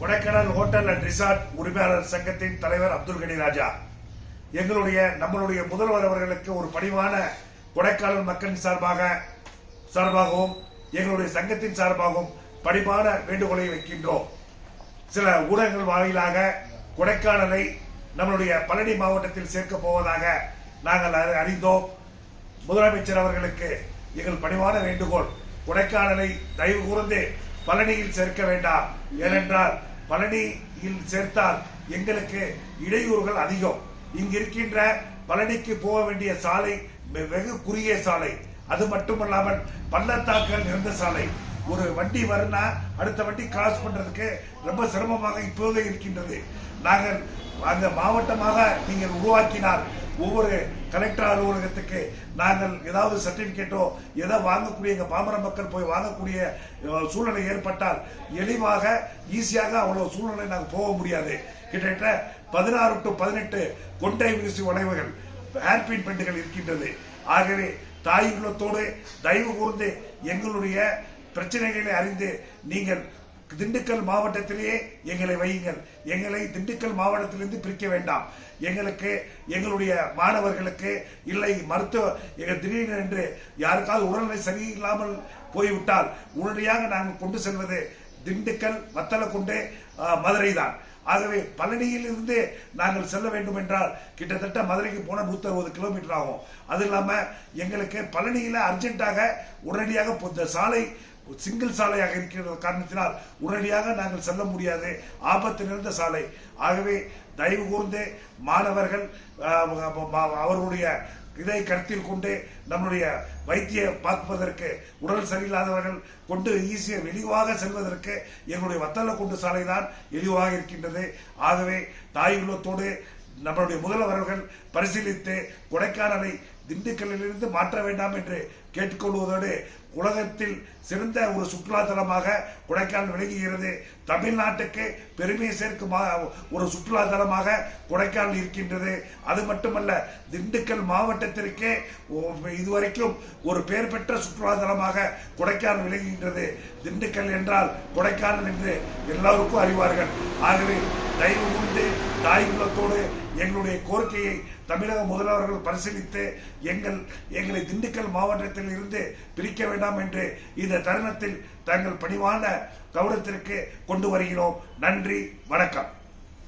Kodaikanal hotel and resort உரிமையாளர் சங்கத்தின் தலைவர் அப்துல் கனி ராஜா. எங்களுடைய நம்மளுடைய முதல்வர் அவர்களுக்கு ஒரு பணிவான கொடைக்கானல் மக்களின் சார்பாக சார்பாகவும் எங்களுடைய சங்கத்தின் சார்பாகவும் பணிவான வேண்டுகோளை வைக்கின்றோம். சில ஊடகங்கள் வாயிலாக கொடைக்கானலை நம்மளுடைய பழனி மாவட்டத்தில் சேர்க்க போவதாக நாங்கள் அறி- அறிந்தோம். முதலமைச்சர் அவர்களுக்கு எங்கள் பணிவான வேண்டுகோள் கொடைக்கானலை தயவு கூர்ந்து பழனியில் சேர்க்க வேண்டாம். ஏனென்றால் பழனியில் சேர்த்தால் எங்களுக்கு இடையூறுகள் அதிகம். இங்கு இருக்கின்ற பழனிக்கு போக வேண்டிய சாலை வெ- வெகு குறுகிய சாலை. அது மட்டுமல்லாமல் பள்ளத்தாக்கள் நிறைந்த சாலை. ஒரு வண்டி வருனா அடுத்த வண்டி கிராஸ் பண்றதுக்கு ரொம்ப சிரமமாக இப்போதே இருக்கின்றது. நாங்கள் அந்த மாவட்டமாக நீங்கள் உருவாக்கினால் ஒவ்வொரு கலெக்டர் அலுவலகத்துக்கு நாங்கள் ஏதாவது சர்டிபிகேட்டோ எதை வாங்கக்கூடிய எங்கள் பாமர மக்கள் போய் வாங்கக்கூடிய சூழ்நிலை ஏற்பட்டால் எளிவாக ஈஸியாக அவ்வளோ சூழ்நிலை நாங்கள் போக முடியாது. கிட்டத்தட்ட பதினாறு டு பதினெட்டு கொண்டை வீசி வளைவுகள் ஹேர்பின் பெண்டுகள் இருக்கின்றது. ஆகவே தாய் உள்ளத்தோடு தயவு கூர்ந்து எங்களுடைய பிரச்சனைகளை அறிந்து நீங்கள் திண்டுக்கல் மாவட்டத்திலேயே எங்களை வையுங்கள். எங்களை திண்டுக்கல் மாவட்டத்திலிருந்து பிரிக்க வேண்டாம். எங்களுக்கு எங்களுடைய மாணவர்களுக்கு இல்லை மருத்துவ எங்கள் திடீரென்று என்று யாருக்காவது உடல்நிலை சரியில்லாமல் போய்விட்டால் உடனடியாக நாங்கள் கொண்டு செல்வது திண்டுக்கல் வத்தலக்குண்டு மதுரை தான் ஆகவே பழனியில் இருந்து நாங்கள் செல்ல வேண்டும் என்றால் கிட்டத்தட்ட மதுரைக்கு போன நூத்தி அறுபது கிலோமீட்டர் ஆகும். அது இல்லாமல் எங்களுக்கு பழனியில் அர்ஜென்ட்டாக உடனடியாக இந்த சாலை சிங்கிள் சாலையாக இருக்கிற காரணத்தினால் உடனடியாக நாங்கள் செல்ல முடியாது. ஆபத்து நிறைந்த சாலை. ஆகவே தயவு கூர்ந்து மாணவர்கள் அவர்களுடைய இதை கருத்தில் கொண்டு நம்முடைய வைத்திய பார்ப்பதற்கு உடல் சரியில்லாதவர்கள் கொண்டு ஈஸியாக வெளிவாக செல்வதற்கு எங்களுடைய வத்தல கொண்டு சாலை தான் எளிவாக இருக்கின்றது. ஆகவே தாய் உள்ளத்தோடு நம்மளுடைய முதல்வர்கள் பரிசீலித்து கொடைக்கானலை திண்டுக்கல்லிலிருந்து மாற்ற வேண்டாம் என்று கேட்டுக்கொள்வதோடு உலகத்தில் சிறந்த ஒரு சுற்றுலாத்தலமாக கொடைக்கானல் விளங்குகிறது. தமிழ்நாட்டுக்கு பெருமை சேர்க்கும் ஒரு சுற்றுலாத்தலமாக கொடைக்கானல் இருக்கின்றது. அது மட்டுமல்ல திண்டுக்கல் மாவட்டத்திற்கே இதுவரைக்கும் ஒரு பெயர் பெற்ற சுற்றுலா தலமாக கொடைக்கானல் விளங்குகின்றது. திண்டுக்கல் என்றால் கொடைக்கானல் என்று எல்லாருக்கும் அறிவார்கள். ஆகவே தயவு கூர்ந்து தாய் உள்ளத்தோடு எங்களுடைய கோரிக்கையை தமிழக முதல்வர்கள் பரிசீலித்து எங்கள் எங்களை திண்டுக்கல் மாவட்டத்தில் இருந்து பிரிக்க வேண்டாம் என்று இந்த தருணத்தில் தங்கள் பணிவான கௌரவத்திற்கு கொண்டு வருகிறோம். நன்றி வணக்கம்.